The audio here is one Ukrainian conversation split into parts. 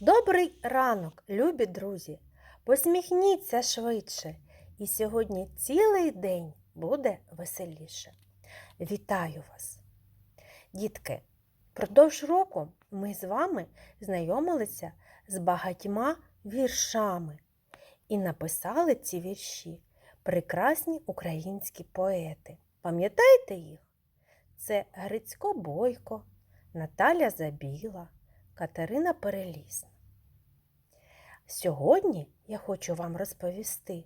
Добрий ранок, любі друзі! Посміхніться швидше, і сьогодні цілий день буде веселіше. Вітаю вас! Дітки, впродовж року ми з вами знайомилися з багатьма віршами і написали ці вірші прекрасні українські поети. Пам'ятаєте їх? Це Грицько Бойко, Наталя Забіла. Катерина Перелісна. Сьогодні я хочу вам розповісти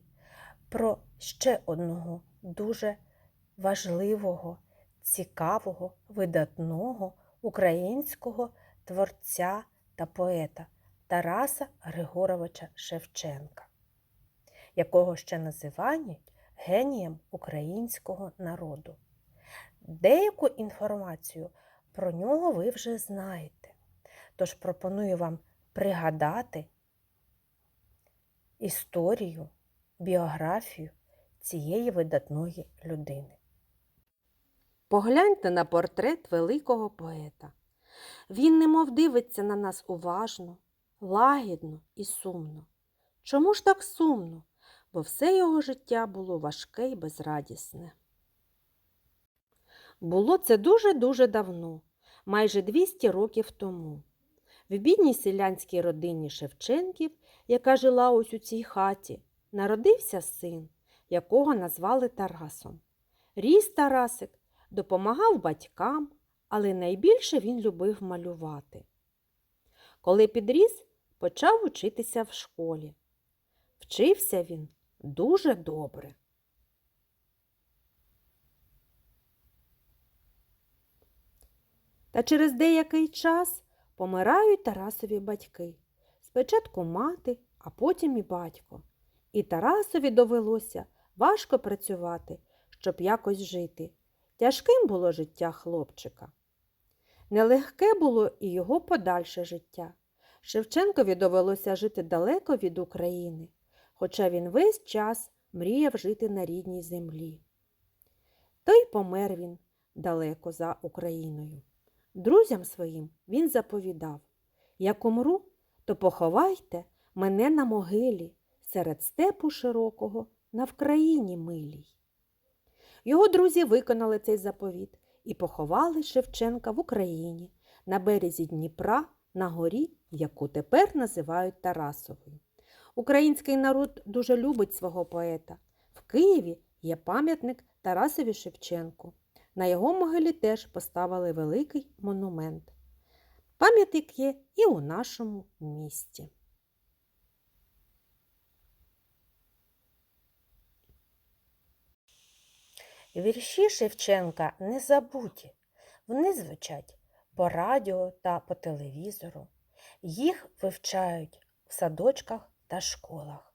про ще одного дуже важливого, цікавого, видатного українського творця та поета Тараса Григоровича Шевченка, якого ще називають генієм українського народу. Деяку інформацію про нього ви вже знаєте. Тож пропоную вам пригадати історію, біографію цієї видатної людини. Погляньте на портрет великого поета. Він немов дивиться на нас уважно, лагідно і сумно. Чому ж так сумно? Бо все його життя було важке й безрадісне. Було це дуже-дуже давно, майже 200 років тому. В бідній селянській родині Шевченків, яка жила ось у цій хаті, народився син, якого назвали Тарасом. Ріс Тарасик допомагав батькам, але найбільше він любив малювати. Коли підріс, почав учитися в школі. Вчився він дуже добре. Та через деякий час помирають Тарасові батьки. Спочатку мати, а потім і батько. І Тарасові довелося важко працювати, щоб якось жити. Тяжким було життя хлопчика. Нелегке було і його подальше життя. Шевченкові довелося жити далеко від України, хоча він весь час мріяв жити на рідній землі. То й помер він далеко за Україною. Друзям своїм він заповідав Як умру, то поховайте мене на могилі серед степу широкого на Вкраїні милій. Його друзі виконали цей заповіт і поховали Шевченка в Україні на березі Дніпра на горі, яку тепер називають Тарасовою. Український народ дуже любить свого поета. В Києві є пам'ятник Тарасові Шевченку. На його могилі теж поставили великий монумент. Пам'ятник є і у нашому місті. Вірші Шевченка не забуті. Вони звучать по радіо та по телевізору. Їх вивчають в садочках та школах.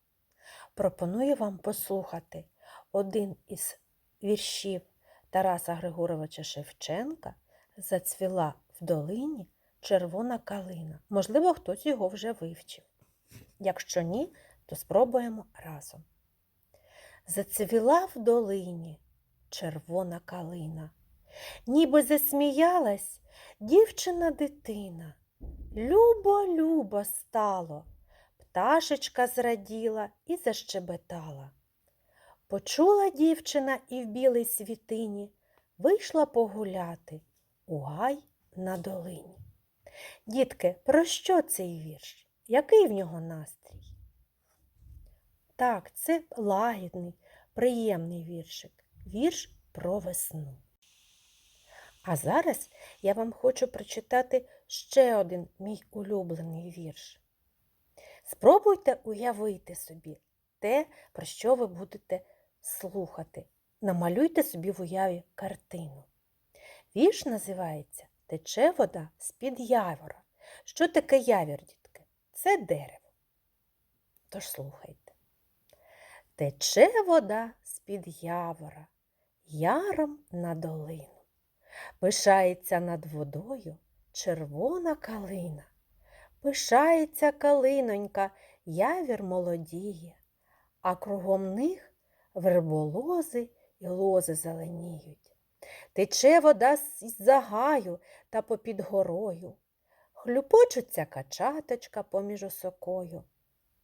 Пропоную вам послухати один із віршів Тараса Григоровича Шевченка зацвіла в долині червона калина. Можливо, хтось його вже вивчив. Якщо ні, то спробуємо разом. Зацвіла в долині червона калина, ніби засміялась дівчина дитина. Любо-любо стало, пташечка зраділа і защебетала. Почула дівчина і в білій світині вийшла погуляти у гай на долині. Дітки, про що цей вірш? Який в нього настрій? Так, це лагідний, приємний віршик, вірш про весну. А зараз я вам хочу прочитати ще один мій улюблений вірш. Спробуйте уявити собі те, про що ви будете слухати. Намалюйте собі в уяві картину. Вірш називається Тече вода з-під явора. Що таке явір, дітки? Це дерево. Тож слухайте. Тече вода з-під явора, яром на долину. Пишається над водою червона калина. Пишається калинонька, явір молодіє, а кругом них верболози і лози зеленіють. Тече вода з загаю та попід горою. Хлюпочуться качаточка поміж осокою,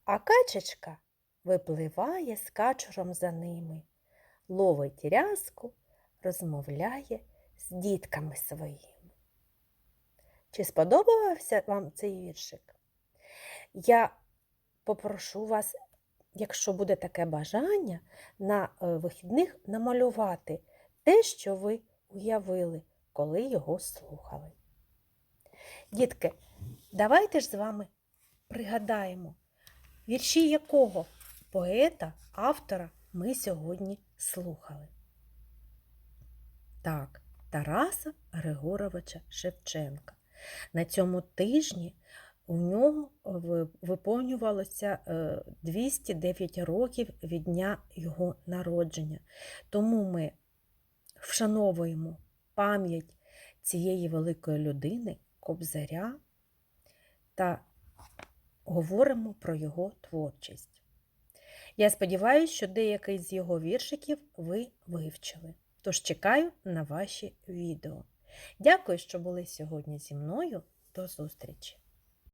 а качечка випливає з качуром за ними, ловить рязку, розмовляє з дітками своїми. Чи сподобався вам цей віршик? Я попрошу вас, якщо буде таке бажання, на е, вихідних намалювати те, що ви уявили, коли його слухали. Дітки, давайте ж з вами пригадаємо, вірші якого поета, автора ми сьогодні слухали. Так, Тараса Григоровича Шевченка. На цьому тижні у нього виповнювалося е, 209 років від дня його народження. Тому ми вшановуємо пам'ять цієї великої людини, Кобзаря, та говоримо про його творчість. Я сподіваюся, що деякий з його віршиків ви вивчили. Тож чекаю на ваші відео. Дякую, що були сьогодні зі мною. До зустрічі!